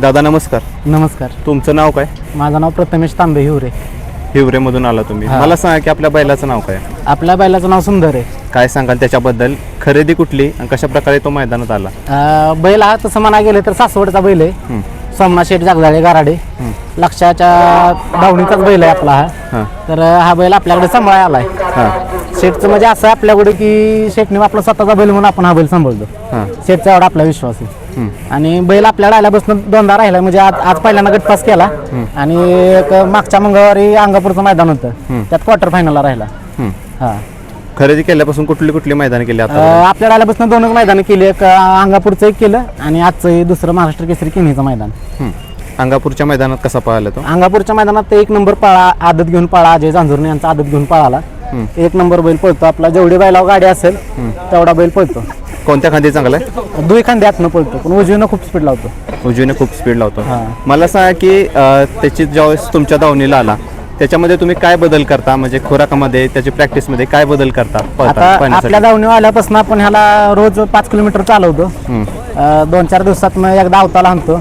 दादा नमस्कार. नमस्कार. तुमचं नाव काय? माझं नाव प्रथमेश तांबे हिवरे. हिवरेमधून आला तुम्ही. हा. मला सांगा की आपल्या बैलाचं नाव काय? आपल्या बैलाचं नाव सुंदर आहे. काय सांगाल त्याच्याबद्दल? खरेदी कुठली आणि कशा प्रकारे तो मैदानात आला? अं, बैल हा तसं म्हणा गेलं तर सासवडचा बैल आहे. हं. सोमनाथ शेठ जागदाळे गाराडे. लक्षाच्या धावणीचाच बैल आहे आपला हा. हां. तर हा बैल आपल्याकडे सांभाळा आलाय. हां. शेठचं म्हणजे असं आहे आपल्याकडे की शेठने आपला स्वतःचा बैल म्हणून आपण हा बैल सांभाळतो. हां. शेठचा एवढा आपला विश्वास आहे. आणि बैल आपल्याला आल्यापासून दोनदा राहिला म्हणजे आज आज पहिल्यांदा गटपास केला. आणि एक मागच्या मंगळवारी अंगापूरचं मैदान होतं. त्यात क्वार्टर फायनलला राहिला. हं. खरेदी केल्यापासून कुठली कुठली मैदान केली आता? अं, आपल्याला आल्यापासून दोनच मैदान केली. एक अं, अंगापूरचं एक केलं आणि आजचं हे दुसरं महाराष्ट्र केसरी किनीचं मैदान. हं. अंगापूरच्या मैदानात कसा पाहिला तो? अंगापूरच्या मैदानात ते एक नंबर पळा आदत घेऊन पळा अजय जांजुर्णे यांचा आदत घेऊन पळाला. एक नंबर बैल पळतो. आपला जेवढी बैलावर गाडी असेल तेवढा बैल पळतो. कोणत्या खांदी चांगला आहे? दुई खांदे हातनं पळतो पण उजवीनं खूप स्पीड लावतो. उजवीने खूप स्पीड लावतो. हां. मला सांगा की अं, त्याची ज्यावेळेस तुमच्या दावणीला आला त्याच्यामध्ये तुम्ही काय बदल करता? म्हणजे खोराकामध्ये त्याची प्रॅक्टिसमध्ये काय बदल करता? पळता- आता पळण्यासाठी? आपल्या धावणी आल्यापासून आपण ह्याला रोज पाच किलोमीटर चालवतो. हं. अं, दोन चार दिवसात मग एकदा अवताला आणतो.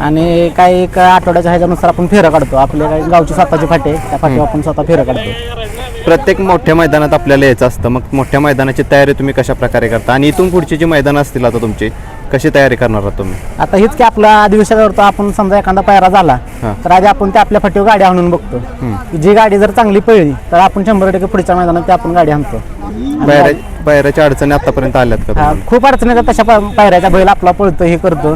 आणि काही एक आठवड्याच्या ह्याच्यानुसार आपण फेरं काढतो. आपल्या काही गावची स्वतःची फाटे त्या फाटीवर आपण स्वतः फेरं काढतो. प्रत्येक मोठ्या मैदानात आपल्याला यायचं असतं. मग मोठ्या मैदानाची तयारी तुम्ही कशा प्रकारे करता? आणि इथून पुढची जी मैदानं असतील आता तुमची कशी तयारी करणार आहात तुम्ही? आता हेच की आपला आदिवासी करतो आपण समजा एखादा पायरा झाला हां. तर आधी आपण त्या आपल्या फाटीवर गाडी आणून बघतो. की जी गाडी जर चांगली पळली तर आपण शंभर टक्के पुढच्या मैदानात ते आपण गाडी आणतो. आणि बाहेरच्या अडचणी आतापर्यंत आल्यात का हा, तुम्हाला? खूप अडचणी येतात. तशा पा- पायऱ्याचा बैल आपला पळतो हे करतो.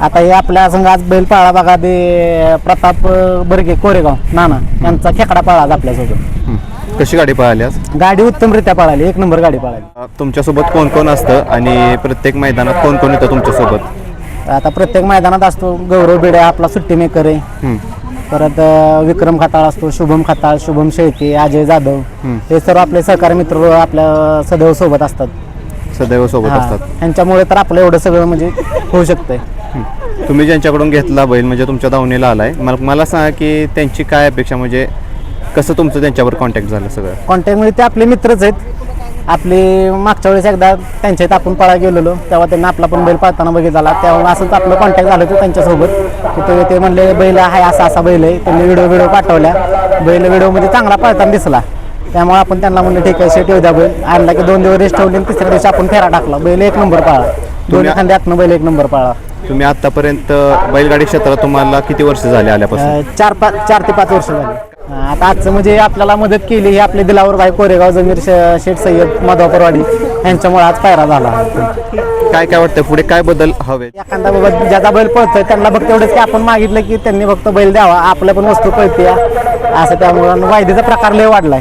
आता हे आपल्या संघ आज बैल पाळा बघा ते प्रताप अं, बर्गे कोरेगाव नाना यांचा खेकडा पाळा आज आपल्यासोबत. हं. कशी गाडी पळाली आज? गाडी उत्तमरित्या पळाली एक नंबर गाडी पळाली. अ, तुमच्यासोबत कोण कोण असतं आणि प्रत्येक मैदानात कोण कोण येतं तुमच्यासोबत? आता प्रत्येक मैदानात असतो गौरव बेडे आपला सुट्टी मेकर आहे. हं. परत अ, विक्रम खताळ असतो शुभम खताळ शुभम शेळके अजय जाधव. हे सर्व आपले सहकारी मित्र आपल्या सदैव सोबत असतात. सदैव सोबत हा. असतात. त्यांच्यामुळे तर आपलं एवढं सगळं म्हणजे होऊ शकतंय. हं. तुम्ही ज्यांच्याकडून घेतला बैल म्हणजे तुमच्या दावणीला आलाय मला मला सांगा की त्यांची काय अपेक्षा म्हणजे कसं तुमचं त्यांच्यावर कॉन्टॅक्ट झालं सगळं? कॉन्टॅक्टमध्ये ते आपले मित्रच आहेत. आपले मागच्या वेळेस एकदा त्यांच्या इथं आपण पळा गेलेलो. तेव्हा त्यांना आपला पण बैल पाळताना बघितला. तेव्हा असंच आपलं कॉन्टॅक्ट झालं होतं त्यांच्यासोबत. की ते म्हणले बैल आहे असा असा बैल आहे. त्यांनी व्हिडिओ व्हिडिओ पाठवल्या. बैल व्हिडिओमध्ये चांगला पळताना दिसला. त्यामुळे आपण त्यांना म्हणलं ठीक आहे शेट येऊ द्या बैल. आणला की दोन दिवस रेस्ट ठेवली आणि तिसऱ्या दिवशी आपण फेरा टाकला. बैल एक नंबर पाळा. दोन तुम्ही- एखाद्यातनं बैल एक नंबर पाळा. तुम्ही आतापर्यंत बैलगाडी क्षेत्रात तुम्हाला किती वर्ष झाले आल्यापासून? चार पाच चार ते पाच वर्ष झाली. आता आजचं म्हणजे आपल्याला मदत केली ही आपले दिलावर भाई कोरेगाव जमीर शेठ सय्यद माधवपरवाडी यांच्यामुळे आज पायरा झाला. काय काय वाटतं पुढे काय बदल हवे एखादा बाबा ज्याचा बैल पळतोय त्यांना फक्त एवढंच की आपण मागितलं की त्यांनी फक्त बैल द्यावा आपल्या पण वस्तू पळते असं त्यामुळं वायदेचा प्रकार लय वाढलाय.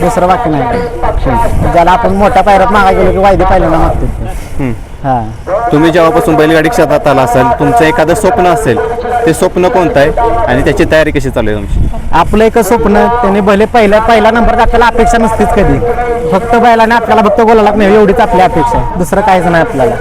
दुसरं बाकी नाही. ज्याला आपण मोठ्या पायऱ्यात मागा गेलो की वायदे पहिल्यांदा मागतो हं. तुम्ही जेव्हापासून बैलगाडी क्षेत्रात आला असाल तुमचं एखादं स्वप्न असेल ते स्वप्न कोणतं आहे आणि त्याची तयारी कशी चालू आहे तुमची? आपलं एक स्वप्न त्यांनी भले पहिला पहिला नंबर आपल्याला अपेक्षा नसतीच कधी. फक्त बैलाने आपल्याला फक्त बोलायला नाही एवढीच आपली अपेक्षा आहे. दुसरं काहीच नाही आपल्याला.